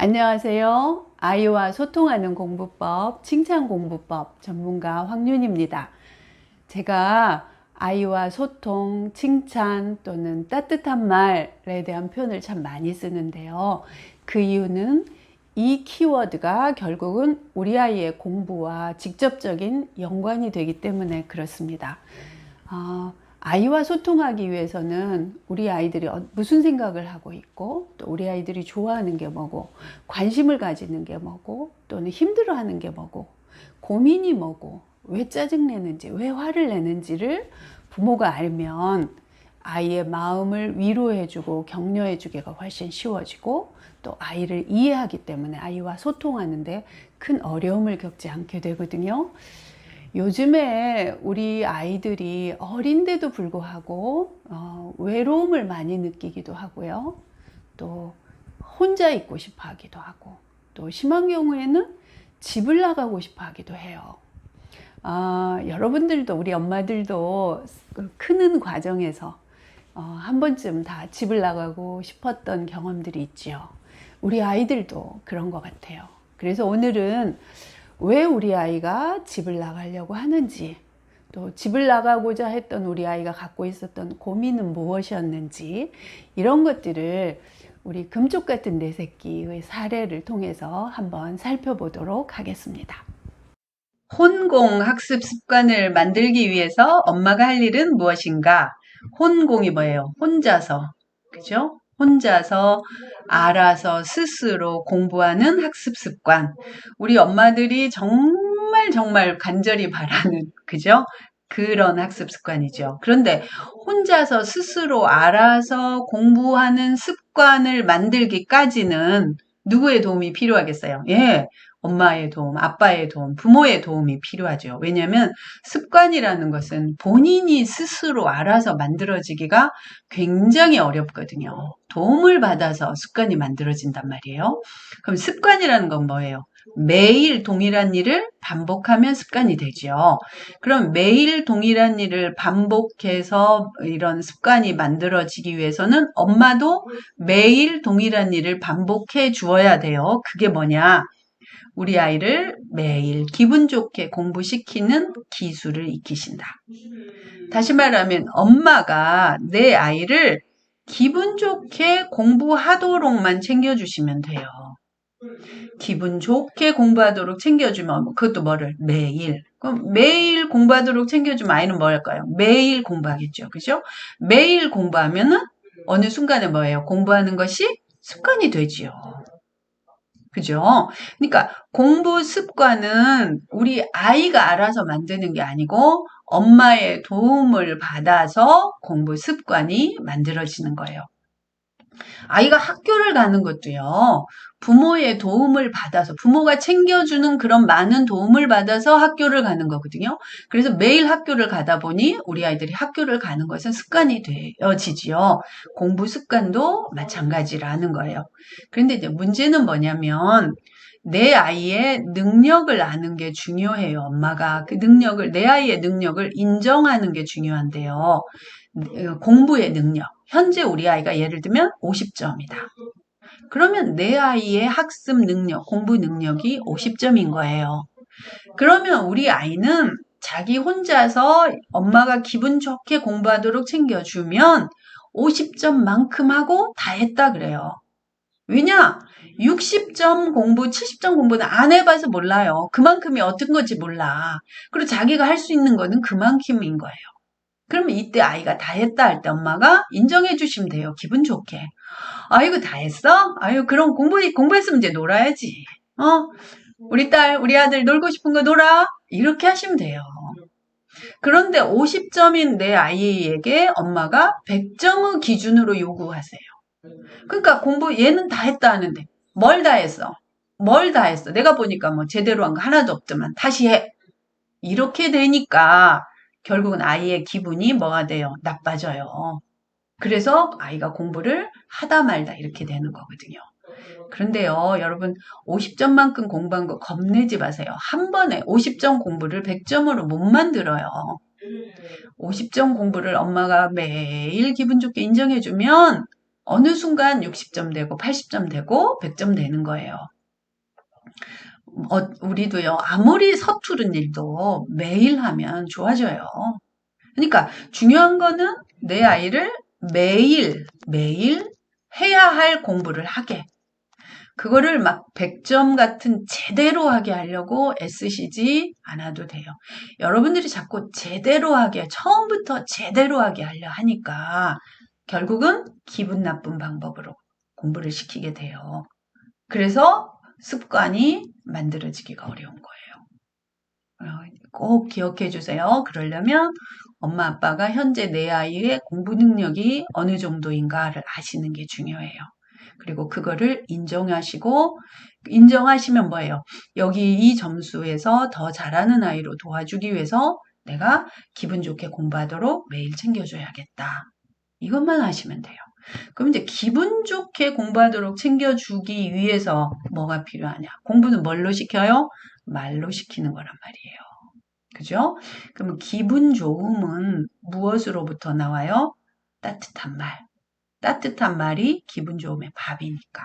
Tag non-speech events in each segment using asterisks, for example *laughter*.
안녕하세요. 아이와 소통하는 공부법, 칭찬 공부법 전문가 황윤입니다. 제가 아이와 소통, 칭찬 또는 따뜻한 말에 대한 표현을 참 많이 쓰는데요. 그 이유는 이 키워드가 결국은 우리 아이의 공부와 직접적인 연관이 되기 때문에 그렇습니다. 아, 아이와 소통하기 위해서는 우리 아이들이 어- 무슨 생각을 하고 있고 또 우리 아이들이 좋아하는 게 뭐고 관심을 가지는 게 뭐고 또는 힘들어하는 게 뭐고 고민이 뭐고 왜 짜증내는지 왜 화를 내는지를 부모가 알면 아이의 마음을 위로해주고 격려해주기가 훨씬 쉬워지고 또 아이를 이해하기 때문에 아이와 소통하는데 큰 어려움을 겪지 않게 되거든요. 요즘에 우리 아이들이 어린데도 불구하고 어, 외로움을 많이 느끼기도 하고요. 또 혼자 있고 싶어 하기도 하고 또 심한 경우에는 집을 나가고 싶어 하기도 해요. 아, 여러분들도 우리 엄마들도 그 크는 과정에서 어, 한 번쯤 다 집을 나가고 싶었던 경험들이 있지요. 우리 아이들도 그런 것 같아요. 그래서 오늘은 왜 우리 아이가 집을 나가려고 하는지, 또 집을 나가고자 했던 우리 아이가 갖고 있었던 고민은 무엇이었는지, 이런 것들을 우리 금쪽 같은 내 새끼의 사례를 통해서 한번 살펴보도록 하겠습니다. 혼공 학습 습관을 만들기 위해서 엄마가 할 일은 무엇인가? 혼공이 뭐예요? 혼자서. 그죠? 혼자서 알아서 스스로 공부하는 학습 습관. 우리 엄마들이 정말 정말 간절히 바라는, 그죠? 그런 학습 습관이죠. 그런데 혼자서 스스로 알아서 공부하는 습관을 만들기까지는 누구의 도움이 필요하겠어요? 예. 엄마의 도움, 아빠의 도움, 부모의 도움이 필요하죠. 왜냐하면 습관이라는 것은 본인이 스스로 알아서 만들어지기가 굉장히 어렵거든요. 도움을 받아서 습관이 만들어진단 말이에요. 그럼 습관이라는 건 뭐예요? 매일 동일한 일을 반복하면 습관이 되죠. 그럼 매일 동일한 일을 반복해서 이런 습관이 만들어지기 위해서는 엄마도 매일 동일한 일을 반복해 주어야 돼요. 그게 뭐냐? 우리 아이를 매일 기분 좋게 공부시키는 기술을 익히신다. 다시 말하면 엄마가 내 아이를 기분 좋게 공부하도록만 챙겨주시면 돼요. 기분 좋게 공부하도록 챙겨주면 뭐 그것도 뭐를 매일 그럼 매일 공부하도록 챙겨주면 아이는 뭐 할까요? 매일 공부하겠죠. 그죠? 매일 공부하면은 어느 순간에 뭐예요? 공부하는 것이 습관이 되지요. 그죠? 그러니까 공부 습관은 우리 아이가 알아서 만드는 게 아니고 엄마의 도움을 받아서 공부 습관이 만들어지는 거예요. 아이가 학교를 가는 것도요, 부모의 도움을 받아서, 부모가 챙겨주는 그런 많은 도움을 받아서 학교를 가는 거거든요. 그래서 매일 학교를 가다 보니 우리 아이들이 학교를 가는 것은 습관이 되어지지요. 공부 습관도 마찬가지라는 거예요. 그런데 이제 문제는 뭐냐면, 내 아이의 능력을 아는 게 중요해요. 엄마가 그 능력을, 내 아이의 능력을 인정하는 게 중요한데요. 공부의 능력. 현재 우리 아이가 예를 들면 50점이다. 그러면 내 아이의 학습 능력, 공부 능력이 50점인 거예요. 그러면 우리 아이는 자기 혼자서 엄마가 기분 좋게 공부하도록 챙겨주면 50점만큼 하고 다 했다 그래요. 왜냐? 60점 공부, 70점 공부는 안 해봐서 몰라요. 그만큼이 어떤 건지 몰라. 그리고 자기가 할 수 있는 거는 그만큼인 거예요. 그러면 이때 아이가 다 했다 할 때 엄마가 인정해 주시면 돼요. 기분 좋게. 아이고, 다 했어? 아유, 그럼 공부, 공부했으면 이제 놀아야지. 어? 우리 딸, 우리 아들 놀고 싶은 거 놀아? 이렇게 하시면 돼요. 그런데 50점인 내 아이에게 엄마가 100점의 기준으로 요구하세요. 그러니까 공부, 얘는 다 했다 하는데, 뭘 다 했어? 뭘 다 했어? 내가 보니까 뭐 제대로 한 거 하나도 없지만 다시 해. 이렇게 되니까 결국은 아이의 기분이 뭐가 돼요? 나빠져요. 그래서 아이가 공부를 하다 말다 이렇게 되는 거거든요. 그런데요, 여러분, 50점만큼 공부한 거 겁내지 마세요. 한 번에 50점 공부를 100점으로 못 만들어요. 50점 공부를 엄마가 매일 기분 좋게 인정해주면 어느 순간 60점 되고 80점 되고 100점 되는 거예요. 어, 우리도요, 아무리 서투른 일도 매일 하면 좋아져요. 그러니까 중요한 거는 내 아이를 매일, 매일 해야 할 공부를 하게. 그거를 막 100점 같은 제대로 하게 하려고 애쓰시지 않아도 돼요. 여러분들이 자꾸 제대로 하게, 처음부터 제대로 하게 하려 하니까 결국은 기분 나쁜 방법으로 공부를 시키게 돼요. 그래서 습관이 만들어지기가 어려운 거예요. 어, 꼭 기억해 주세요. 그러려면 엄마 아빠가 현재 내 아이의 공부 능력이 어느 정도인가를 아시는 게 중요해요. 그리고 그거를 인정하시고 인정하시면 뭐예요? 여기 이 점수에서 더 잘하는 아이로 도와주기 위해서 내가 기분 좋게 공부하도록 매일 챙겨줘야겠다. 이것만 하시면 돼요. 그럼 이제 기분 좋게 공부하도록 챙겨주기 위해서 뭐가 필요하냐? 공부는 뭘로 시켜요? 말로 시키는 거란 말이에요. 그죠? 그러면 기분 좋음은 무엇으로부터 나와요? 따뜻한 말. 따뜻한 말이 기분 좋음의 밥이니까.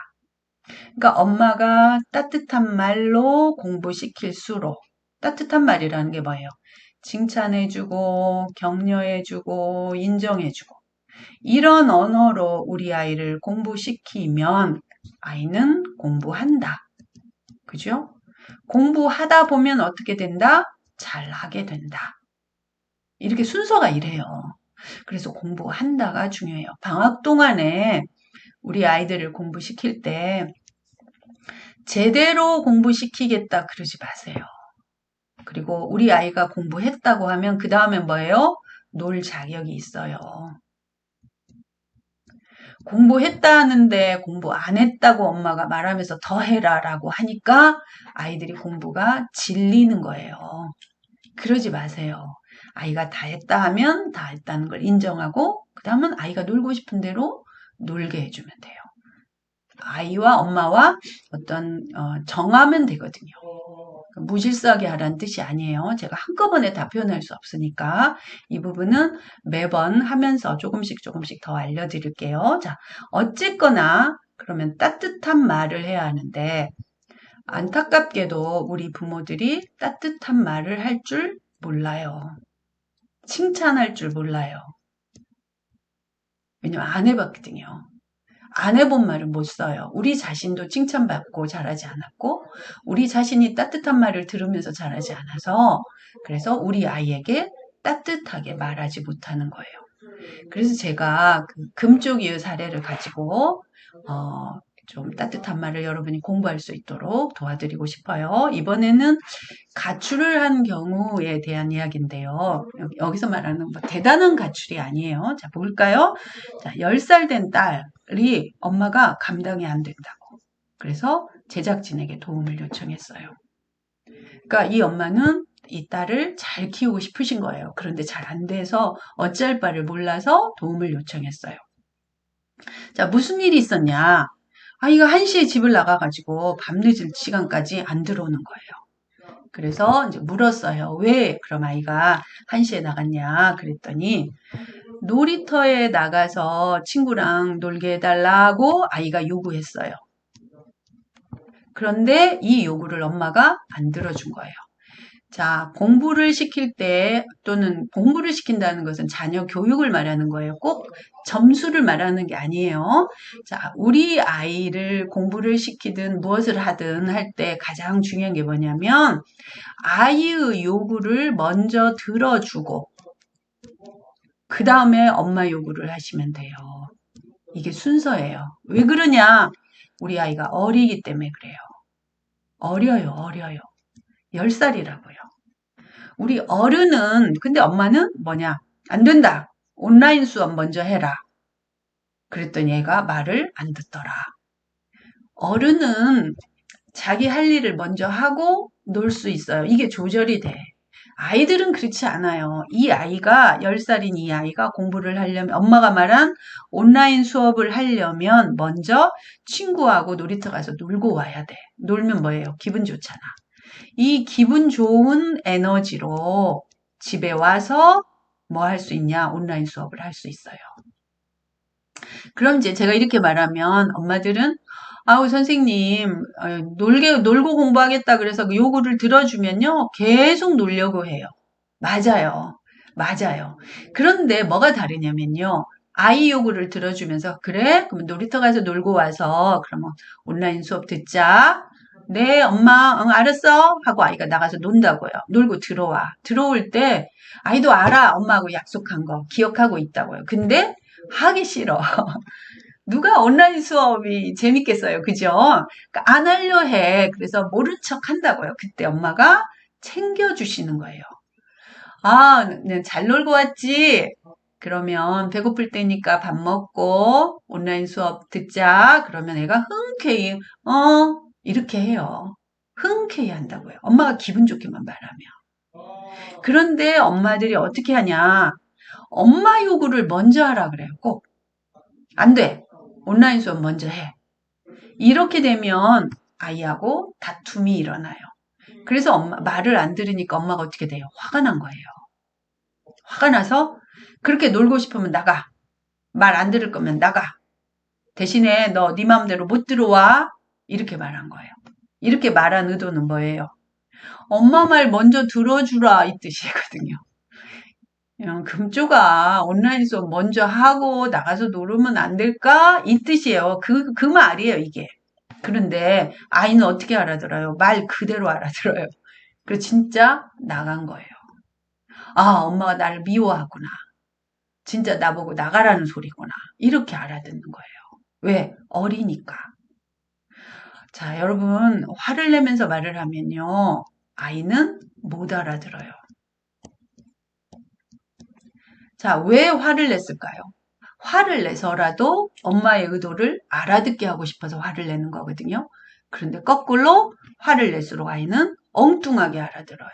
그러니까 엄마가 따뜻한 말로 공부시킬수록 따뜻한 말이라는 게 뭐예요? 칭찬해주고 격려해주고 인정해주고 이런 언어로 우리 아이를 공부시키면 아이는 공부한다. 그죠? 공부하다 보면 어떻게 된다? 잘하게 된다. 이렇게 순서가 이래요. 그래서 공부한다가 중요해요. 방학 동안에 우리 아이들을 공부시킬 때 제대로 공부시키겠다 그러지 마세요. 그리고 우리 아이가 공부했다고 하면 그 다음에 뭐예요? 놀 자격이 있어요. 공부했다는데 공부 안 했다고 엄마가 말하면서 더 해라라고 하니까 아이들이 공부가 질리는 거예요. 그러지 마세요. 아이가 다 했다 하면 다 했다는 걸 인정하고 그 다음은 아이가 놀고 싶은 대로 놀게 해주면 돼요. 아이와 엄마와 어떤 어, 정하면 되거든요. 무질서하게 하라는 뜻이 아니에요. 제가 한꺼번에 다 표현할 수 없으니까 이 부분은 매번 하면서 조금씩 조금씩 더 알려드릴게요. 자, 어쨌거나 그러면 따뜻한 말을 해야 하는데 안타깝게도 우리 부모들이 따뜻한 말을 할 줄 몰라요. 칭찬할 줄 몰라요. 왜냐면 안 해봤거든요. 안 해본 말은 못 써요. 우리 자신도 칭찬받고 잘하지 않았고, 우리 자신이 따뜻한 말을 들으면서 잘하지 않아서, 그래서 우리 아이에게 따뜻하게 말하지 못하는 거예요. 그래서 제가 그 금쪽이의 사례를 가지고, 어, 좀 따뜻한 말을 여러분이 공부할 수 있도록 도와드리고 싶어요. 이번에는 가출을 한 경우에 대한 이야기인데요. 여기서 말하는 뭐 대단한 가출이 아니에요. 자, 볼까요? 자, 10살 된 딸이 엄마가 감당이 안 된다고. 그래서 제작진에게 도움을 요청했어요. 그러니까 이 엄마는 이 딸을 잘 키우고 싶으신 거예요. 그런데 잘 안 돼서 어찌할 바를 몰라서 도움을 요청했어요. 자, 무슨 일이 있었냐? 아이가 1시에 집을 나가가지고 밤늦은 시간까지 안 들어오는 거예요. 그래서 이제 물었어요. 왜 그럼 아이가 1시에 나갔냐? 그랬더니 놀이터에 나가서 친구랑 놀게 해달라고 아이가 요구했어요. 그런데 이 요구를 엄마가 안 들어준 거예요. 자, 공부를 시킬 때 또는 공부를 시킨다는 것은 자녀 교육을 말하는 거예요. 꼭 점수를 말하는 게 아니에요. 자, 우리 아이를 공부를 시키든 무엇을 하든 할 때 가장 중요한 게 뭐냐면 아이의 요구를 먼저 들어주고 그 다음에 엄마 요구를 하시면 돼요. 이게 순서예요. 왜 그러냐? 우리 아이가 어리기 때문에 그래요. 어려요, 어려요. 10살이라고요. 우리 어른은, 근데 엄마는 뭐냐? 안 된다. 온라인 수업 먼저 해라. 그랬더니 얘가 말을 안 듣더라. 어른은 자기 할 일을 먼저 하고 놀 수 있어요. 이게 조절이 돼. 아이들은 그렇지 않아요. 이 아이가, 10살인 이 아이가 공부를 하려면, 엄마가 말한 온라인 수업을 하려면 먼저 친구하고 놀이터 가서 놀고 와야 돼. 놀면 뭐예요? 기분 좋잖아. 이 기분 좋은 에너지로 집에 와서 뭐 할 수 있냐? 온라인 수업을 할 수 있어요. 그럼 이제 제가 이렇게 말하면 엄마들은 아우 선생님 어, 놀게 놀고 공부하겠다 그래서 그 요구를 들어주면요 계속 놀려고 해요. 맞아요. 맞아요. 그런데 뭐가 다르냐면요. 아이 요구를 들어주면서 그래? 그럼 놀이터 가서 놀고 와서 그러면 온라인 수업 듣자. 네, 엄마, 응, 알았어. 하고 아이가 나가서 논다고요. 놀고 들어와. 들어올 때 아이도 알아. 엄마하고 약속한 거 기억하고 있다고요. 근데 하기 싫어. *laughs* 누가 온라인 수업이 재밌겠어요. 그죠? 그러니까 안 하려 해. 그래서 모른 척 한다고요. 그때 엄마가 챙겨주시는 거예요. 아, 네, 잘 놀고 왔지? 그러면 배고플 때니까 밥 먹고 온라인 수업 듣자. 그러면 애가 흔쾌히, 어, 이렇게 해요. 흔쾌히 한다고요. 엄마가 기분 좋게만 말하면. 그런데 엄마들이 어떻게 하냐. 엄마 요구를 먼저 하라 그래요. 꼭. 안 돼. 온라인 수업 먼저 해. 이렇게 되면 아이하고 다툼이 일어나요. 그래서 엄마, 말을 안 들으니까 엄마가 어떻게 돼요? 화가 난 거예요. 화가 나서 그렇게 놀고 싶으면 나가. 말 안 들을 거면 나가. 대신에 너 네 마음대로 못 들어와. 이렇게 말한 거예요. 이렇게 말한 의도는 뭐예요? 엄마 말 먼저 들어주라 이 뜻이거든요. 금쪽아 온라인 수업 먼저 하고 나가서 놀으면 안 될까? 이 뜻이에요. 그, 그 말이에요, 이게. 그런데 아이는 어떻게 알아들어요? 말 그대로 알아들어요. 그래서 진짜 나간 거예요. 아, 엄마가 나를 미워하구나. 진짜 나보고 나가라는 소리구나. 이렇게 알아듣는 거예요. 왜? 어리니까. 자, 여러분, 화를 내면서 말을 하면요. 아이는 못 알아들어요. 자, 왜 화를 냈을까요? 화를 내서라도 엄마의 의도를 알아듣게 하고 싶어서 화를 내는 거거든요. 그런데 거꾸로 화를 낼수록 아이는 엉뚱하게 알아들어요.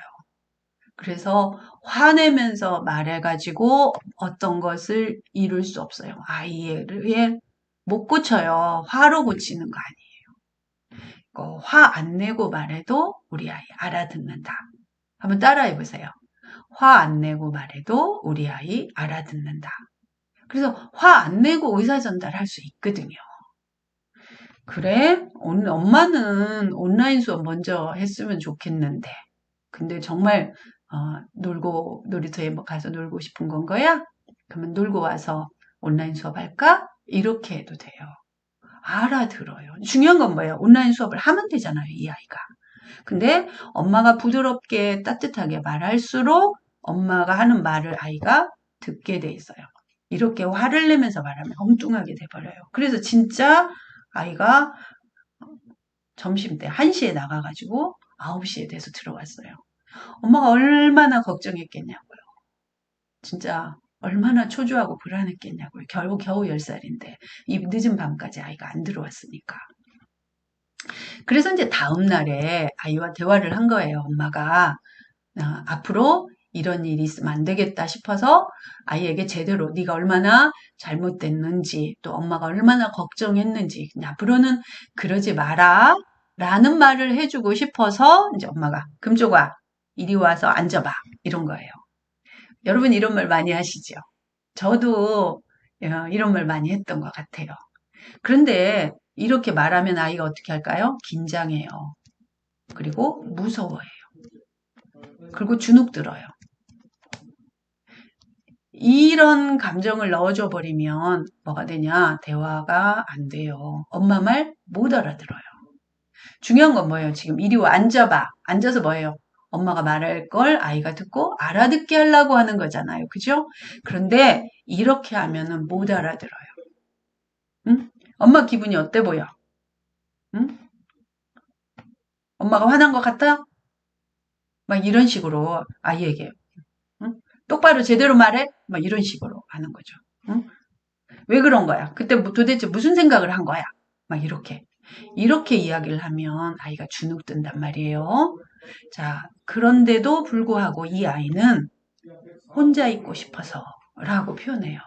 그래서 화내면서 말해가지고 어떤 것을 이룰 수 없어요. 아이를 못 고쳐요. 화로 고치는 거 아니에요. 화 안 내고 말해도 우리 아이 알아듣는다. 한번 따라해 보세요. 화 안 내고 말해도 우리 아이 알아듣는다. 그래서 화 안 내고 의사 전달할 수 있거든요. 그래? 엄마는 온라인 수업 먼저 했으면 좋겠는데. 근데 정말 어, 놀고 놀이터에 뭐 가서 놀고 싶은 건 거야? 그러면 놀고 와서 온라인 수업 할까? 이렇게 해도 돼요. 알아들어요. 중요한 건 뭐예요? 온라인 수업을 하면 되잖아요, 이 아이가. 근데 엄마가 부드럽게 따뜻하게 말할수록 엄마가 하는 말을 아이가 듣게 돼 있어요. 이렇게 화를 내면서 말하면 엉뚱하게 돼버려요. 그래서 진짜 아이가 점심 때 1시에 나가가지고 9시에 돼서 들어왔어요. 엄마가 얼마나 걱정했겠냐고요. 진짜 얼마나 초조하고 불안했겠냐고요. 겨우 겨우 10살인데 이 늦은 밤까지 아이가 안 들어왔으니까. 그래서 이제 다음 날에 아이와 대화를 한 거예요. 엄마가 어, 앞으로 이런 일이 있으면 안 되겠다 싶어서 아이에게 제대로 네가 얼마나 잘못됐는지 또 엄마가 얼마나 걱정했는지 앞으로는 그러지 마라 라는 말을 해주고 싶어서 이제 엄마가 금조가 이리 와서 앉아봐. 이런 거예요. 여러분 이런 말 많이 하시죠? 저도 어, 이런 말 많이 했던 것 같아요. 그런데 이렇게 말하면 아이가 어떻게 할까요? 긴장해요. 그리고 무서워해요. 그리고 주눅 들어요. 이런 감정을 넣어줘 버리면 뭐가 되냐? 대화가 안 돼요. 엄마 말 못 알아들어요. 중요한 건 뭐예요? 지금 이리 와 앉아봐. 앉아서 뭐예요? 엄마가 말할 걸 아이가 듣고 알아듣게 하려고 하는 거잖아요. 그죠? 그런데 이렇게 하면은 못 알아들어요. 응? 엄마 기분이 어때 보여? 응? 엄마가 화난 것 같아? 막 이런 식으로 아이에게 응? 똑바로 제대로 말해? 막 이런 식으로 하는 거죠. 응? 왜 그런 거야? 그때 뭐 도대체 무슨 생각을 한 거야? 막 이렇게 이렇게 이야기를 하면 아이가 주눅 든단 말이에요. 자, 그런데도 불구하고 이 아이는 혼자 있고 싶어서 라고 표현해요.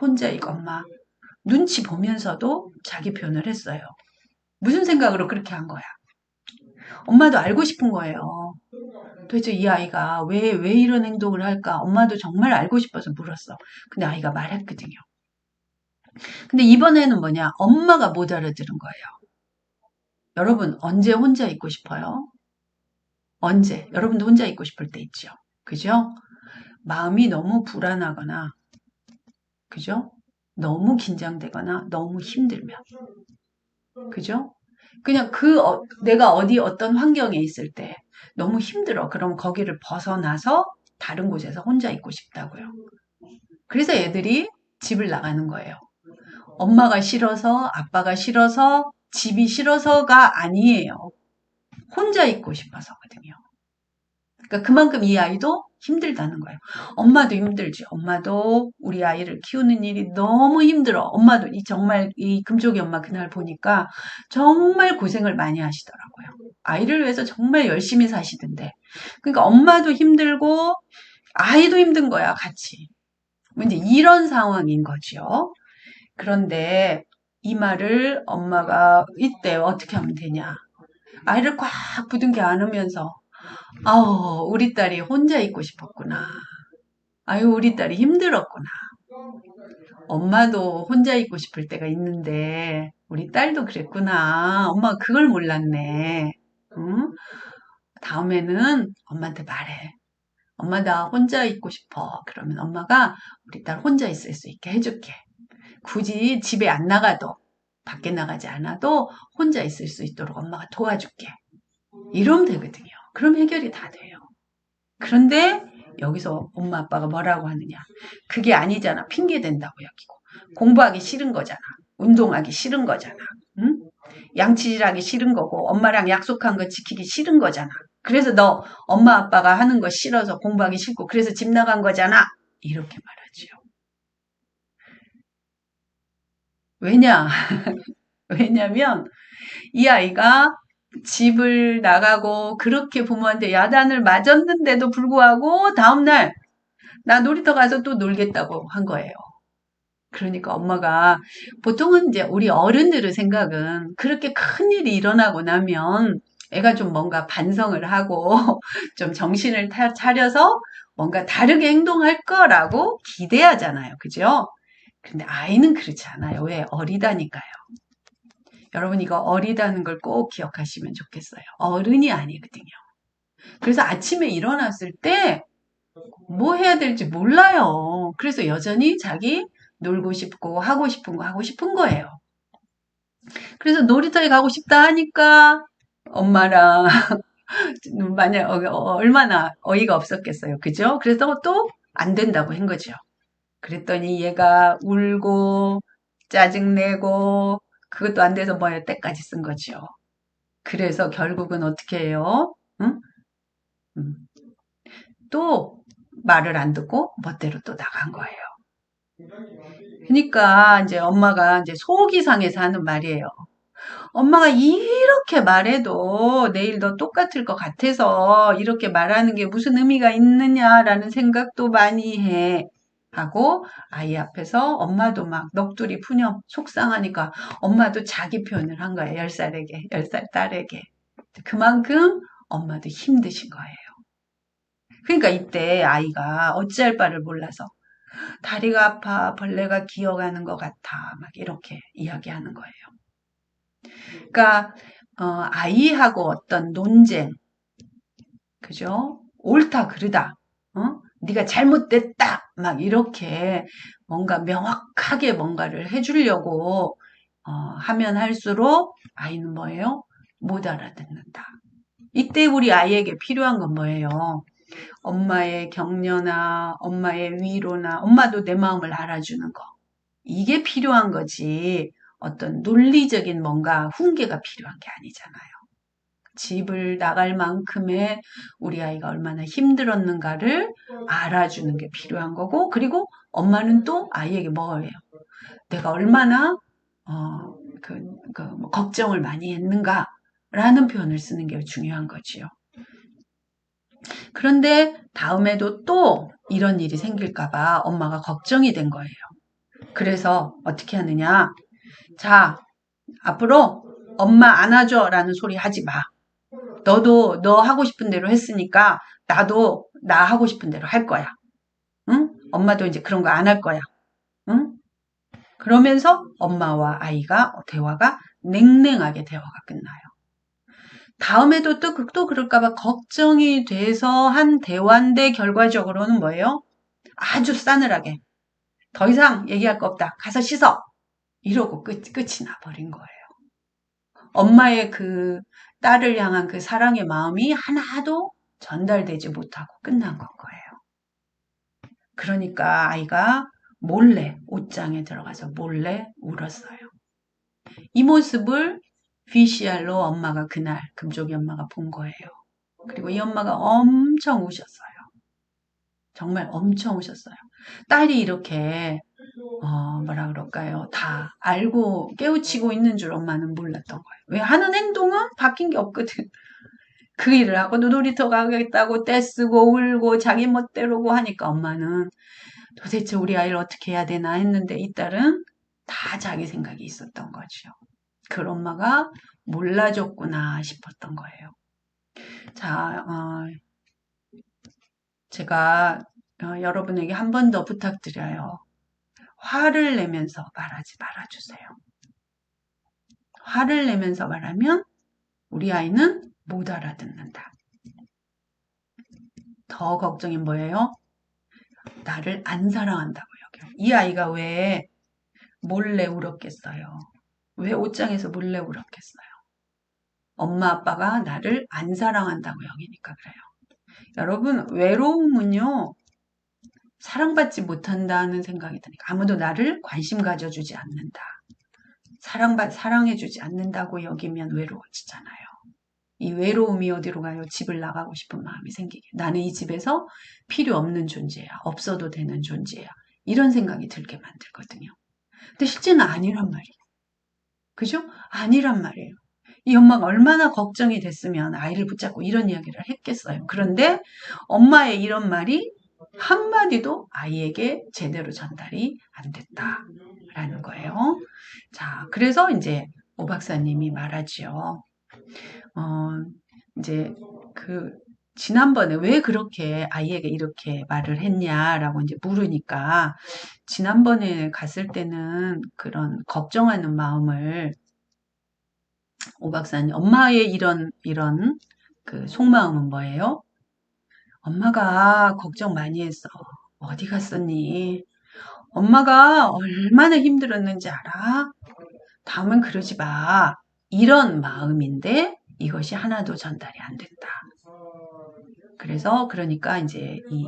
혼자 엄마 눈치 보면서도 자기 표현을 했어요. 무슨 생각으로 그렇게 한 거야? 엄마도 알고 싶은 거예요. 도대체 이 아이가 왜, 왜 이런 행동을 할까? 엄마도 정말 알고 싶어서 물었어. 근데 아이가 말했거든요. 근데 이번에는 뭐냐? 엄마가 못 알아들은 거예요. 여러분, 언제 혼자 있고 싶어요? 언제? 여러분도 혼자 있고 싶을 때 있죠. 그죠? 마음이 너무 불안하거나, 그죠? 너무 긴장되거나, 너무 힘들면. 그죠? 그냥 그, 어- 내가 어디 어떤 환경에 있을 때 너무 힘들어. 그럼 거기를 벗어나서 다른 곳에서 혼자 있고 싶다고요. 그래서 애들이 집을 나가는 거예요. 엄마가 싫어서, 아빠가 싫어서, 집이 싫어서가 아니에요. 혼자 있고 싶어서거든요. 그러니까 그만큼 이 아이도 힘들다는 거예요. 엄마도 힘들지. 엄마도 우리 아이를 키우는 일이 너무 힘들어. 엄마도 이 정말 이 금쪽이 엄마 그날 보니까 정말 고생을 많이 하시더라고요. 아이를 위해서 정말 열심히 사시던데. 그러니까 엄마도 힘들고 아이도 힘든 거야, 같이. 이제 이런 상황인 거죠. 그런데 이 말을 엄마가 이때 어떻게 하면 되냐? 아이를 꽉 부둥켜 안으면서 아우, 우리 딸이 혼자 있고 싶었구나. 아유, 우리 딸이 힘들었구나. 엄마도 혼자 있고 싶을 때가 있는데, 우리 딸도 그랬구나. 엄마가 그걸 몰랐네. 응? 다음에는 엄마한테 말해. 엄마 나 혼자 있고 싶어. 그러면 엄마가 우리 딸 혼자 있을 수 있게 해줄게. 굳이 집에 안 나가도, 밖에 나가지 않아도 혼자 있을 수 있도록 엄마가 도와줄게. 이러면 되거든요. 그럼 해결이 다 돼요. 그런데 여기서 엄마 아빠가 뭐라고 하느냐. 그게 아니잖아. 핑계 된다고 여기고. 공부하기 싫은 거잖아. 운동하기 싫은 거잖아. 응? 양치질하기 싫은 거고 엄마랑 약속한 거 지키기 싫은 거잖아. 그래서 너 엄마 아빠가 하는 거 싫어서 공부하기 싫고 그래서 집 나간 거잖아. 이렇게 말하지요. 왜냐? *laughs* 왜냐면 이 아이가 집을 나가고 그렇게 부모한테 야단을 맞았는데도 불구하고 다음날 나 놀이터 가서 또 놀겠다고 한 거예요. 그러니까 엄마가 보통은 이제 우리 어른들의 생각은 그렇게 큰 일이 일어나고 나면 애가 좀 뭔가 반성을 하고 *laughs* 좀 정신을 타- 차려서 뭔가 다르게 행동할 거라고 기대하잖아요. 그죠? 근데 아이는 그렇지 않아요. 왜? 어리다니까요. 여러분 이거 어리다는 걸 꼭 기억하시면 좋겠어요. 어른이 아니거든요. 그래서 아침에 일어났을 때 뭐 해야 될지 몰라요. 그래서 여전히 자기 놀고 싶고 하고 싶은 거 하고 싶은 거예요. 그래서 놀이터에 가고 싶다 하니까 엄마랑 *laughs* 만약 얼마나 어이가 없었겠어요. 그죠? 그래서 또 안 된다고 한 거죠. 그랬더니 얘가 울고 짜증내고 그것도 안 돼서 뭐 여태까지 쓴 거죠. 그래서 결국은 어떻게 해요? 응? 음. 또 말을 안 듣고 멋대로 또 나간 거예요. 그러니까 이제 엄마가 이제 속이 상해서 하는 말이에요. 엄마가 이렇게 말해도 내일도 똑같을 것 같아서 이렇게 말하는 게 무슨 의미가 있느냐라는 생각도 많이 해. 하고 아이 앞에서 엄마도 막 넋두리 푸념 속상하니까 엄마도 자기 표현을 한 거예요. 10살에게, 10살 딸에게. 그만큼 엄마도 힘드신 거예요. 그러니까 이때 아이가 어찌할 바를 몰라서 다리가 아파 벌레가 기어가는 것 같아 막 이렇게 이야기하는 거예요. 그러니까 어, 아이하고 어떤 논쟁, 그죠? 옳다 그르다, 어? 네가 잘못됐다 막 이렇게 뭔가 명확하게 뭔가를 해주려고 어, 하면 할수록 아이는 뭐예요? 못 알아듣는다. 이때 우리 아이에게 필요한 건 뭐예요? 엄마의 격려나 엄마의 위로나 엄마도 내 마음을 알아주는 거. 이게 필요한 거지. 어떤 논리적인 뭔가 훈계가 필요한 게 아니잖아요. 집을 나갈 만큼의 우리 아이가 얼마나 힘들었는가를 알아주는 게 필요한 거고, 그리고 엄마는 또 아이에게 뭐예요? 내가 얼마나, 어, 그, 그, 뭐 걱정을 많이 했는가라는 표현을 쓰는 게 중요한 거지요. 그런데 다음에도 또 이런 일이 생길까봐 엄마가 걱정이 된 거예요. 그래서 어떻게 하느냐. 자, 앞으로 엄마 안아줘 라는 소리 하지 마. 너도 너 하고 싶은 대로 했으니까 나도 나 하고 싶은 대로 할 거야. 응? 엄마도 이제 그런 거 안 할 거야. 응? 그러면서 엄마와 아이가 대화가 냉랭하게 대화가 끝나요. 다음에도 또, 그- 또 그럴까봐 걱정이 돼서 한 대화인데 결과적으로는 뭐예요? 아주 싸늘하게. 더 이상 얘기할 거 없다. 가서 씻어. 이러고 끝, 끝이 나버린 거예요. 엄마의 그 딸을 향한 그 사랑의 마음이 하나도 전달되지 못하고 끝난 건 거예요. 그러니까 아이가 몰래 옷장에 들어가서 몰래 울었어요. 이 모습을 VCR로 엄마가 그날 금쪽이 엄마가 본 거예요. 그리고 이 엄마가 엄청 우셨어요. 정말 엄청 우셨어요. 딸이 이렇게 어, 뭐라 그럴까요? 다 알고 깨우치고 있는 줄 엄마는 몰랐던 거예요. 왜 하는 행동은 바뀐 게 없거든. *laughs* 그 일을 하고 놀이터 가겠다고 떼쓰고 울고 자기 멋대로고 하니까 엄마는 도대체 우리 아이를 어떻게 해야 되나 했는데 이 딸은 다 자기 생각이 있었던 거죠. 그 엄마가 몰라줬구나 싶었던 거예요. 자, 어, 제가 어, 여러분에게 한 번 더 부탁드려요. 화를 내면서 말하지 말아주세요. 화를 내면서 말하면 우리 아이는 못 알아듣는다. 더 걱정이 뭐예요? 나를 안 사랑한다고 여겨요. 이 아이가 왜 몰래 울었겠어요? 왜 옷장에서 몰래 울었겠어요? 엄마 아빠가 나를 안 사랑한다고 여기니까 그래요. 여러분 외로움은요 사랑받지 못한다는 생각이 드니까 아무도 나를 관심 가져주지 않는다. 사랑받 사랑해주지 않는다고 여기면 외로워지잖아요. 이 외로움이 어디로 가요? 집을 나가고 싶은 마음이 생기게. 나는 이 집에서 필요 없는 존재야. 없어도 되는 존재야. 이런 생각이 들게 만들거든요. 근데 실제는 아니란 말이에요. 그죠? 아니란 말이에요. 이 엄마가 얼마나 걱정이 됐으면 아이를 붙잡고 이런 이야기를 했겠어요. 그런데 엄마의 이런 말이 한마디도 아이에게 제대로 전달이 안 됐다라는 거예요. 자, 그래서 이제 오 박사님이 말하지요. 어, 이제 그 지난번에 왜 그렇게 아이에게 이렇게 말을 했냐라고 이제 물으니까 지난번에 갔을 때는 그런 걱정하는 마음을 오 박사님 엄마의 이런 이런 그 속마음은 뭐예요? 엄마가 걱정 많이 했어. 어디 갔었니? 엄마가 얼마나 힘들었는지 알아? 다음은 그러지 마. 이런 마음인데 이것이 하나도 전달이 안 됐다. 그래서 그러니까 이제 이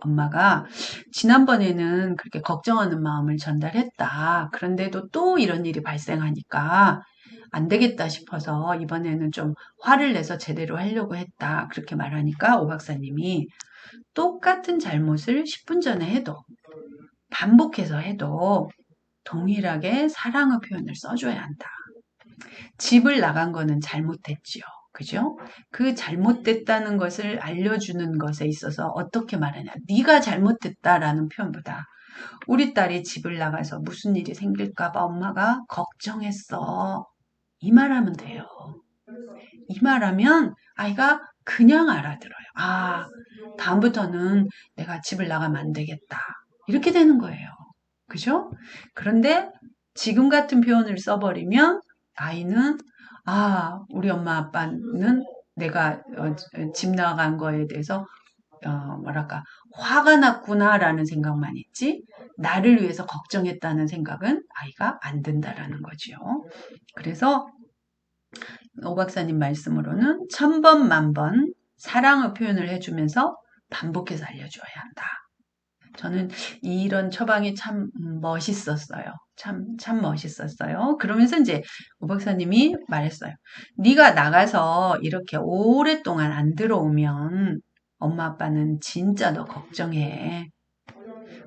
엄마가 지난번에는 그렇게 걱정하는 마음을 전달했다. 그런데도 또 이런 일이 발생하니까 안 되겠다 싶어서 이번에는 좀 화를 내서 제대로 하려고 했다. 그렇게 말하니까 오 박사님이 똑같은 잘못을 10분 전에 해도 반복해서 해도 동일하게 사랑의 표현을 써줘야 한다. 집을 나간 거는 잘못했지요. 그죠? 그 잘못됐다는 것을 알려주는 것에 있어서 어떻게 말하냐. 네가 잘못됐다라는 표현보다 우리 딸이 집을 나가서 무슨 일이 생길까봐 엄마가 걱정했어. 이 말하면 돼요. 이 말하면 아이가 그냥 알아들어요. 아, 다음부터는 내가 집을 나가면 안 되겠다. 이렇게 되는 거예요. 그죠? 그런데 지금 같은 표현을 써버리면 아이는 아, 우리 엄마 아빠는 내가 어, 집 나간 거에 대해서 어, 뭐랄까 화가 났구나라는 생각만 있지 나를 위해서 걱정했다는 생각은 아이가 안 든다라는 거지요. 그래서 오 박사님 말씀으로는 천 번, 만 번 사랑의 표현을 해주면서 반복해서 알려줘야 한다. 저는 이런 처방이 참 멋있었어요. 참, 참 멋있었어요. 그러면서 이제 오 박사님이 말했어요. 네가 나가서 이렇게 오랫동안 안 들어오면 엄마 아빠는 진짜 너 걱정해.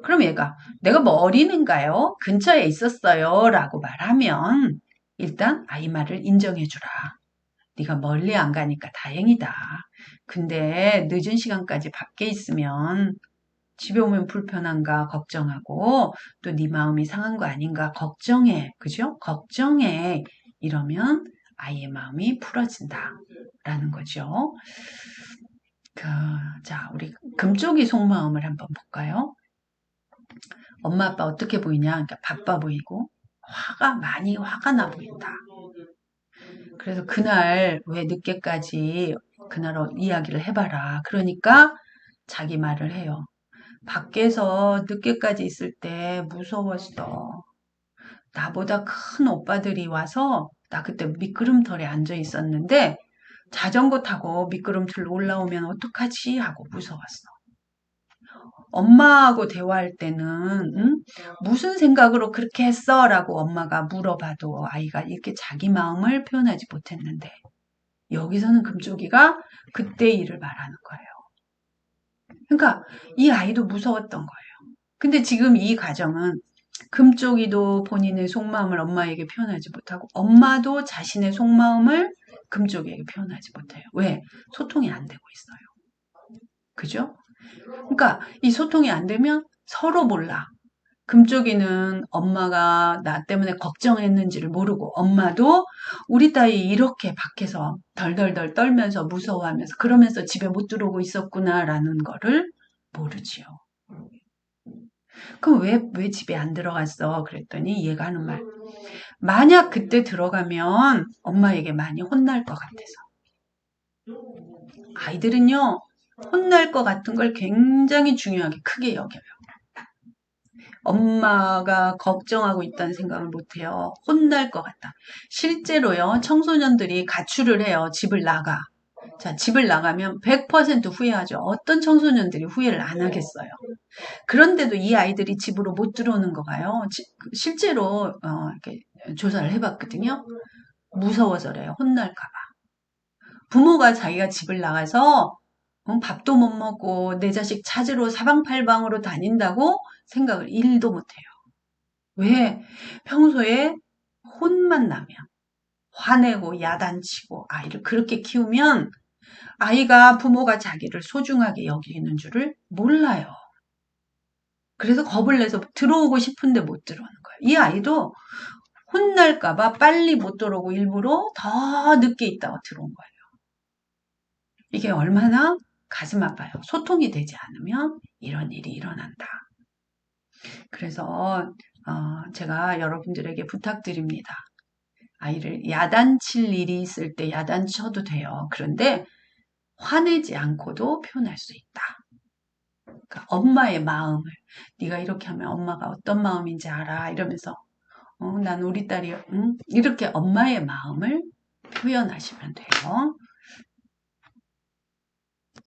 그럼 얘가 내가 뭐 어린인가요? 근처에 있었어요. 라고 말하면 일단 아이 말을 인정해 주라. 네가 멀리 안 가니까 다행이다. 근데 늦은 시간까지 밖에 있으면 집에 오면 불편한가 걱정하고 또 네 마음이 상한 거 아닌가 걱정해. 그죠? 걱정해. 이러면 아이의 마음이 풀어진다. 라는 거죠. 그, 자, 우리 금쪽이 속마음을 한번 볼까요? 엄마 아빠 어떻게 보이냐? 그러니까 바빠 보이고 화가 많이 화가 나 보인다. 그래서 그날 왜 늦게까지 그날 어- 이야기를 해봐라. 그러니까 자기 말을 해요. 밖에서 늦게까지 있을 때 무서웠어. 나보다 큰 오빠들이 와서 나 그때 미끄럼틀에 앉아 있었는데 자전거 타고 미끄럼틀 올라오면 어떡하지? 하고 무서웠어. 엄마하고 대화할 때는 응? 무슨 생각으로 그렇게 했어? 라고 엄마가 물어봐도 아이가 이렇게 자기 마음을 표현하지 못했는데 여기서는 금쪽이가 그때 일을 말하는 거예요. 그러니까 이 아이도 무서웠던 거예요. 근데 지금 이 가정은 금쪽이도 본인의 속마음을 엄마에게 표현하지 못하고 엄마도 자신의 속마음을 금쪽이에게 표현하지 못해요. 왜? 소통이 안 되고 있어요. 그죠? 그러니까 이 소통이 안 되면 서로 몰라. 금쪽이는 엄마가 나 때문에 걱정했는지를 모르고 엄마도 우리 딸이 이렇게 밖에서 덜덜덜 떨면서 무서워하면서 그러면서 집에 못 들어오고 있었구나라는 거를 모르지요. 그럼 왜, 왜 집에 안 들어갔어? 그랬더니 얘가 하는 말. 만약 그때 들어가면 엄마에게 많이 혼날 것 같아서. 아이들은요, 혼날 것 같은 걸 굉장히 중요하게 크게 여겨요. 엄마가 걱정하고 있다는 생각을 못해요. 혼날 것 같다. 실제로요, 청소년들이 가출을 해요. 집을 나가. 자, 집을 나가면 100% 후회하죠. 어떤 청소년들이 후회를 안 하겠어요. 그런데도 이 아이들이 집으로 못 들어오는 거가요. 지- 실제로 어, 이렇게 조사를 해봤거든요. 무서워서래요. 혼날까봐. 부모가 자기가 집을 나가서 어, 밥도 못 먹고 내 자식 찾으러 사방팔방으로 다닌다고 생각을 일도 못해요. 왜? 평소에 혼만 나면 화내고 야단치고 아이를 그렇게 키우면 아이가 부모가 자기를 소중하게 여기는 줄을 몰라요. 그래서 겁을 내서 들어오고 싶은데 못 들어오는 거예요. 이 아이도 혼날까봐 빨리 못 들어오고 일부러 더 늦게 있다가 들어온 거예요. 이게 얼마나 가슴 아파요. 소통이 되지 않으면 이런 일이 일어난다. 그래서 어, 제가 여러분들에게 부탁드립니다. 아이를 야단칠 일이 있을 때 야단쳐도 돼요. 그런데 화내지 않고도 표현할 수 있다. 그러니까 엄마의 마음을 네가 이렇게 하면 엄마가 어떤 마음인지 알아 이러면서 어, 난 우리 딸이 응? 이렇게 엄마의 마음을 표현하시면 돼요.